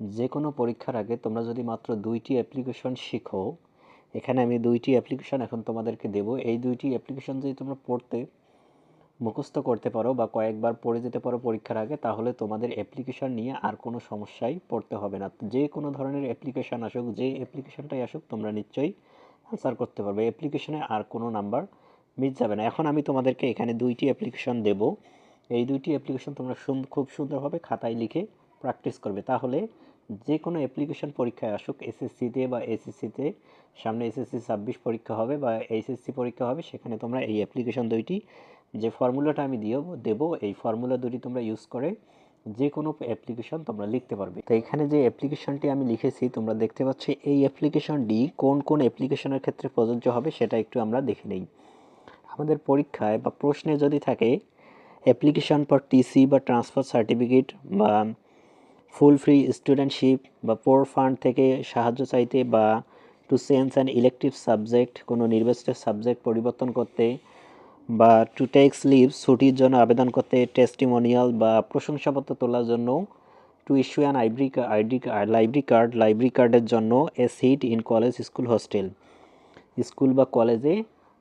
যে কোনো পরীক্ষার আগে তোমরা যদি মাত্র দুইটি অ্যাপ্লিকেশন শিখো, এখানে আমি দুইটি অ্যাপ্লিকেশন এখন তোমাদেরকে দেব। এই দুইটি অ্যাপ্লিকেশন যদি তোমরা পড়তে, মুখস্থ করতে পারো বা কয়েকবার পড়ে যেতে পারো পরীক্ষার আগে, তাহলে তোমাদের অ্যাপ্লিকেশন নিয়ে আর কোনো সমস্যায় পড়তে হবে না। যে কোনো ধরনের অ্যাপ্লিকেশন আসুক, যে অ্যাপ্লিকেশনটাই আসুক, তোমরা নিশ্চয়ই আনসার করতে পারবে। অ্যাপ্লিকেশনে আর কোনো নাম্বার মিস যাবে না। এখন আমি তোমাদেরকে এখানে দুইটি অ্যাপ্লিকেশন দেব। এই দুইটি অ্যাপ্লিকেশন তোমরা খুব সুন্দরভাবে খাতায় লিখে প্র্যাকটিস করবে, তাহলে যে কোনো অ্যাপ্লিকেশন পরীক্ষায় আসুক এসএসসিতে বা এসএসসিতে সামনে এসএসসি ছাব্বিশ পরীক্ষা হবে বা এইচএসসি পরীক্ষা হবে, সেখানে তোমরা এই অ্যাপ্লিকেশন দুইটি, যে ফর্মুলাটা আমি দিয়ে দেব, এই ফর্মুলা দুটি তোমরা ইউজ করে যে কোনো অ্যাপ্লিকেশন তোমরা লিখতে পারবে। তো এখানে যে অ্যাপ্লিকেশনটি আমি লিখেছি, তোমরা দেখতে পাচ্ছ এই অ্যাপ্লিকেশনটি কোন কোন অ্যাপ্লিকেশনের ক্ষেত্রে প্রযোজ্য হবে, সেটা একটু আমরা দেখে নেই। আমাদের পরীক্ষায় বা প্রশ্নে যদি থাকে অ্যাপ্লিকেশন ফর টিসি বা ট্রান্সফার সার্টিফিকেট বা ফুল ফ্রি স্টুডেন্টশিপ বা পোর ফান্ড থেকে সাহায্য চাইতে বা to change and elective subject কোনো নির্বাচিত সাবজেক্ট পরিবর্তন করতে বা টু টেক্স লিভ ছুটির জন্য আবেদন করতে টেস্টিমোনিয়াল বা প্রশংসাপত্র তোলার জন্য টু ইস্যু অ্যান আইব্রি আইডি লাইব্রেরি কার্ড লাইব্রেরি কার্ডের জন্য a seat in college school hostel school বা কলেজে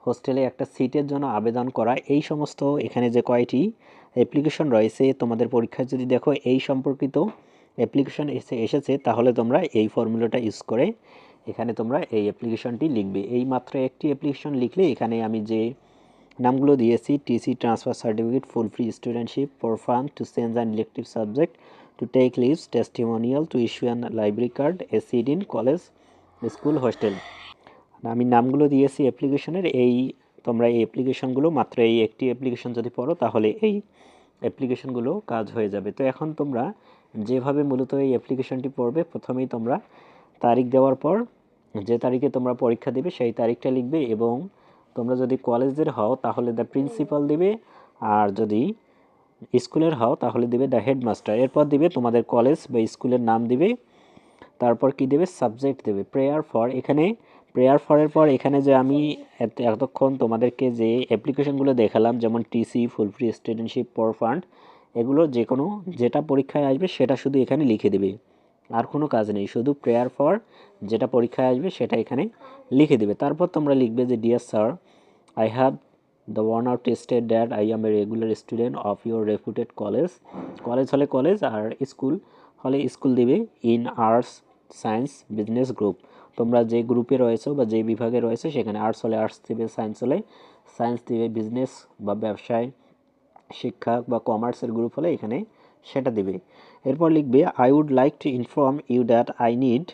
হোস্টেলে একটা সিটের জন্য আবেদন করা, এই সমস্ত এখানে যে কয়টি অ্যাপ্লিকেশন রয়েছে, তোমাদের পরীক্ষায় যদি দেখো, এই সম্পর্কিত অ্যাপ্লিকেশন এসে, এসেছে, তাহলে তোমরা এই ফর্মুলাটা ইউজ করে এখানে তোমরা এই অ্যাপ্লিকেশনটি লিখবে। এই মাত্র একটি অ্যাপ্লিকেশন লিখলে এখানে আমি যে নামগুলো দিয়েছি TC transfer certificate full free studentship for fun to change and elective subject to take leaves testimonial to issue an library card a seat in college school hostel আমি নামগুলো দিয়েছি অ্যাপ্লিকেশনের এই তোমরা এই অ্যাপ্লিকেশনগুলো মাত্র এই একটি অ্যাপ্লিকেশন যদি পড়ো, তাহলে এই অ্যাপ্লিকেশনগুলো কাজ হয়ে যাবে। তো এখন তোমরা যেভাবে মূলত এই অ্যাপ্লিকেশনটি পড়বে, প্রথমেই তোমরা তারিখ দেওয়ার পর যে তারিখে তোমরা পরীক্ষা দেবে সেই তারিখটা লিখবে এবং তোমরা যদি কলেজের হও তাহলে দ্য প্রিন্সিপাল দিবে আর যদি স্কুলের হও তাহলে দিবে দ্য হেডমাস্টার এরপর দিবে তোমাদের কলেজ বা স্কুলের নাম দিবে, তারপর কি দেবে? সাবজেক্ট দেবে। প্রেয়ার ফর এখানে প্রেয়ার ফরের পর এখানে যে আমি এতক্ষণ তোমাদেরকে যে অ্যাপ্লিকেশনগুলো দেখালাম, যেমন টিসি ফুল ফ্রি স্টুডেন্টশিপ পর ফান্ড এগুলো যে কোনো যেটা পরীক্ষায় আসবে সেটা শুধু এখানে লিখে দেবে। আর কোনো কাজ নেই, শুধু প্রেয়ার ফর যেটা পরীক্ষায় আসবে সেটা এখানে লিখে দেবে। তারপর তোমরা লিখবে যে dear sir I have the one out tested that I am a regular student of your reputed college college হলে কলেজ আর স্কুল হলে স্কুল দিবে in arts science business group তোমরা যে গ্রুপে রয়েছো বা যে বিভাগে রয়েছে, সেখানে আর্টস হলে আর্টস দিবে সায়েন্স হলে সায়েন্স দিবে বিজনেস বা ব্যবসায়। শিক্ষা বা কমার্সের গ্রুপ হলে এখানে সেটা দেবে। এরপর লিখবে I would like to inform you that I need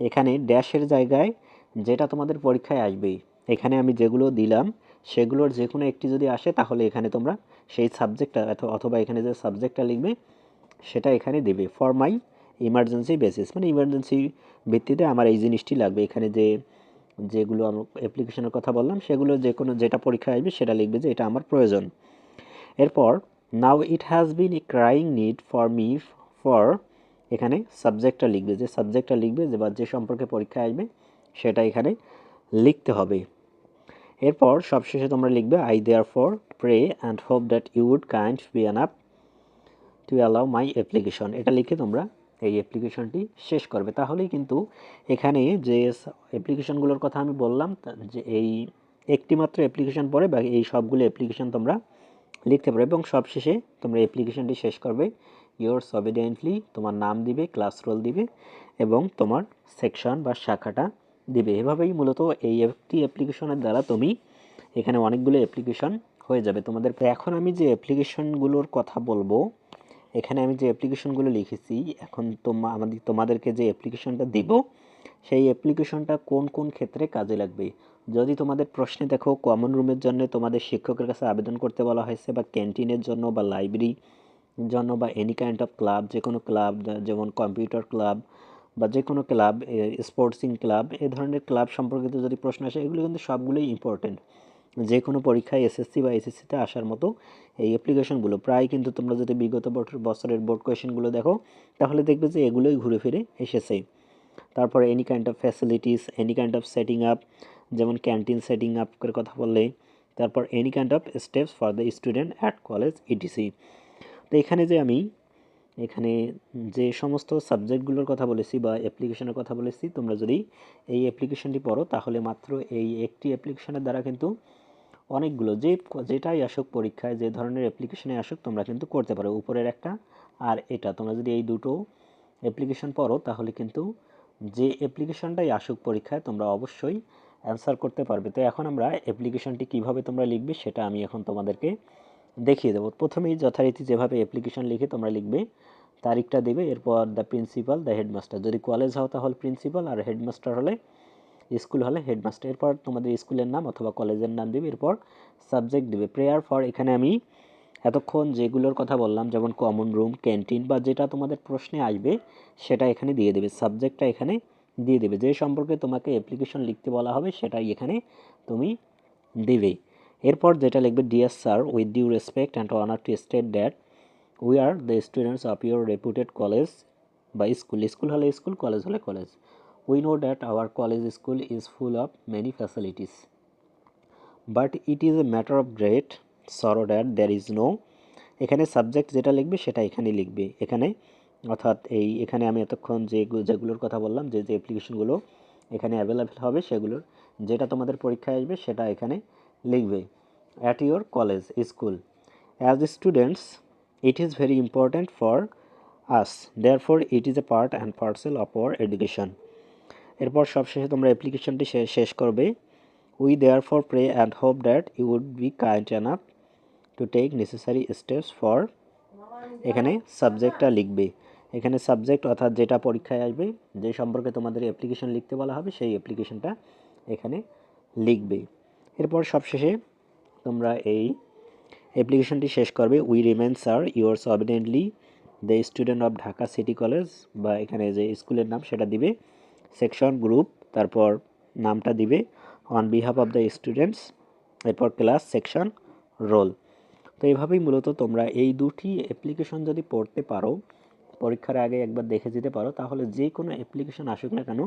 এখানে ড্যাশের জায়গায় যেটা তোমাদের পরীক্ষায় আসবে এখানে আমি যেগুলো দিলাম, সেগুলোর যে কোনো একটি যদি আসে, তাহলে এখানে তোমরা সেই সাবজেক্টটা অথবা এখানে যে সাবজেক্টটা লিখবে, সেটা এখানে দেবে। ফর মাই ইমার্জেন্সি বেসিস মানে ইমার্জেন্সি ভিত্তিতে আমার এই জিনিসটি লাগবে। এখানে যে, যেগুলো আমি অ্যাপ্লিকেশনের কথা বললাম, সেগুলো যে কোনো যেটা পরীক্ষা আসবে, সেটা লিখবে যে এটা আমার প্রয়োজন। এরপর now it has been a crying need for me for এখানে সাবজেক্টটা লিখবে। যে সাবজেক্টটা লিখবে, যে বা যে সম্পর্কে পরীক্ষা আসবে, সেটা এখানে লিখতে হবে। এরপর, সবশেষে তোমরা লিখবে I therefore pray and hope that you would kind be enough to allow my application এটা লিখে তোমরা এই অ্যাপ্লিকেশনটি শেষ করবে। তাহলেই কিন্তু এখানে যে অ্যাপ্লিকেশনগুলোর কথা আমি বললাম যে এই একটি মাত্র অ্যাপ্লিকেশন পরে বা এই সবগুলো অ্যাপ্লিকেশন তোমরা লিখতে পারবে এবং সবশেষে তোমরা অ্যাপ্লিকেশনটি শেষ করবে। ইয়োর অবিডেন্টলি তোমার নাম দিবে ক্লাস রোল দিবে এবং তোমার সেকশন বা শাখাটা দিবে। এভাবেই মূলত এই একটি অ্যাপ্লিকেশনের দ্বারা তুমি এখানে অনেকগুলো অ্যাপ্লিকেশন হয়ে যাবে। তোমাদের এখন আমি যে অ্যাপ্লিকেশনগুলোর কথা বলব, এখানে আমি যে অ্যাপ্লিকেশনগুলো লিখেছি, এখন তোমা আমাদের তোমাদেরকে যে অ্যাপ্লিকেশনটা দিব, সেই অ্যাপ্লিকেশনটা কোন কোন ক্ষেত্রে কাজে লাগবে? যদি তোমাদের প্রশ্নে দেখো কমন রুমের জন্য তোমাদের শিক্ষকের কাছে আবেদন করতে বলা হয়েছে বা ক্যান্টিনের জন্য বা লাইব্রেরি জন্য বা এনি কাইন্ড অফ ক্লাব যে কোনো ক্লাব যেমন কম্পিউটার ক্লাব বা যে কোনো ক্লাব স্পোর্টসিং ক্লাব এ ধরনের ক্লাব সম্পর্কিত যদি প্রশ্ন আসে, এগুলো কিন্তু সবগুলোই ইম্পর্টেন্ট যে কোনো পরীক্ষায় এসএসসি বা এসএসসিতে আসার মতো এই অ্যাপ্লিকেশনগুলো প্রায় কিন্তু তোমরা যদি বিগত বছরের বোর্ড কোয়েশনগুলো দেখো, তাহলে দেখবে যে এগুলোই ঘুরে ফিরে এসেছে। তারপরে any kind of facilities any kind of setting up যেমন ক্যান্টিন সেটিং আপের কথা বললে, তারপর any kind of steps for the student at college ETC তো এখানে যে আমি, এখানে যে সমস্ত সাবজেক্টগুলোর কথা বলেছি বা অ্যাপ্লিকেশনের কথা বলেছি, তোমরা যদি এই অ্যাপ্লিকেশনটি পড়ো, তাহলে মাত্র এই একটি অ্যাপ্লিকেশনের দ্বারা কিন্তু অনেকগুলো যে, যেটাই আসুক পরীক্ষায়, যে ধরনের অ্যাপ্লিকেশনে আসুক, তোমরা কিন্তু করতে পারো উপরের একটা আর এটা। তোমরা যদি এই দুটো অ্যাপ্লিকেশন পড়ো, তাহলে কিন্তু যে অ্যাপ্লিকেশনটাই আসুক পরীক্ষায়, তোমরা অবশ্যই অ্যান্সার করতে পারবে। তো এখন আমরা অ্যাপ্লিকেশনটি কীভাবে তোমরা লিখবে সেটা আমি এখন তোমাদেরকে দেখিয়ে দেবো। প্রথমেই যথারীতি যেভাবে অ্যাপ্লিকেশন লিখে তোমরা লিখবে, তারিখটা দেবে, এরপর দ্য প্রিন্সিপাল দ্য হেডমাস্টার যদি কলেজ হও তাহলে প্রিন্সিপাল আর হেডমাস্টার হলে স্কুল হলে হেডমাস্টার এরপর তোমাদের স্কুলের নাম অথবা কলেজের নাম দেবে, এরপর সাবজেক্ট দেবে। প্রেয়ার ফর এখানে আমি এতক্ষণ যেগুলোর কথা বললাম, যেমন কমন রুম ক্যান্টিন বা যেটা তোমাদের প্রশ্নে আসবে, সেটা এখানে দিয়ে দেবে। সাবজেক্টটা এখানে দিয়ে দেবে। যে সম্পর্কে তোমাকে অ্যাপ্লিকেশন লিখতে বলা হবে সেটাই এখানে তুমি দেবে। এরপর যেটা লিখবে dear sir with due respect and honour to state that we are the students of your reputed college বা স্কুল স্কুল হলে স্কুল কলেজ হলে college we know that our college school is full of many facilities but it is a matter of great sorrow that there is no এখানে subject যেটা লিখবে সেটা এখানে লিখবে। এখানে অর্থাৎ এই এখানে আমি এতক্ষণ যে যেগুলোর কথা বললাম, যে যে অ্যাপ্লিকেশনগুলো এখানে অ্যাভেলেবেল হবে, সেগুলোর যেটা তোমাদের পরীক্ষায় আসবে, সেটা এখানে লিখবে। At your college school as students it is very important for us therefore it is a part and parcel of our education এরপর সবশেষে তোমরা অ্যাপ্লিকেশনটি শেষ করবে। We therefore pray and hope that you would be kind enough to take necessary steps for এখানে সাবজেক্টটা লিখবে। এখানে সাবজেক্ট অর্থাৎ যেটা পরীক্ষায় আসবে, যে সম্পর্কে তোমাদের অ্যাপ্লিকেশন লিখতে বলা হবে, সেই অ্যাপ্লিকেশনটা এখানে লিখবে। এরপর সবশেষে তোমরা এই অ্যাপ্লিকেশনটি শেষ করবে। We remain sir yours obediently the student of Dhaka city college বা এখানে যে স্কুলের নাম, সেটা দিবে সেকশন গ্রুপ তারপর নামটা দিবে on behalf of the students এরপর ক্লাস সেকশন রোল তো এইভাবেই মূলত তোমরা এই দুটি অ্যাপ্লিকেশন যদি পড়তে পারো পরীক্ষার আগে একবার দেখে যেতে পারো, তাহলে যে কোনো অ্যাপ্লিকেশন আসুক না কেন,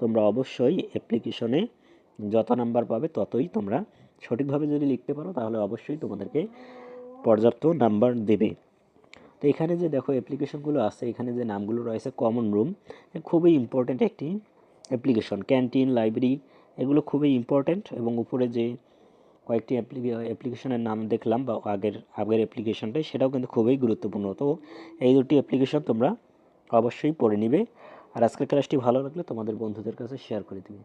তোমরা অবশ্যই অ্যাপ্লিকেশনে যত নাম্বার পাবে ততই তোমরা সঠিকভাবে যদি লিখতে পারো, তাহলে অবশ্যই তোমাদেরকে পর্যাপ্ত নাম্বার দেবে। তো এখানে যে দেখো অ্যাপ্লিকেশনগুলো আছে, এখানে যে নামগুলো রয়েছে কমন রুম খুবই ইম্পর্ট্যান্ট একটি অ্যাপ্লিকেশন ক্যান্টিন লাইব্রেরি এগুলো খুবই ইম্পর্ট্যান্ট এবং উপরে যে কয়েকটি অ্যাপ্লিকেশনের নাম দেখলাম বা আগের আগের অ্যাপ্লিকেশনটাই সেটাও কিন্তু খুবই গুরুত্বপূর্ণ। তো এই দুটি অ্যাপ্লিকেশন তোমরা অবশ্যই পড়ে নিবে। আর আজকের ক্লাসটি ভালো লাগলে তোমাদের বন্ধুদের কাছে শেয়ার করে দিবে।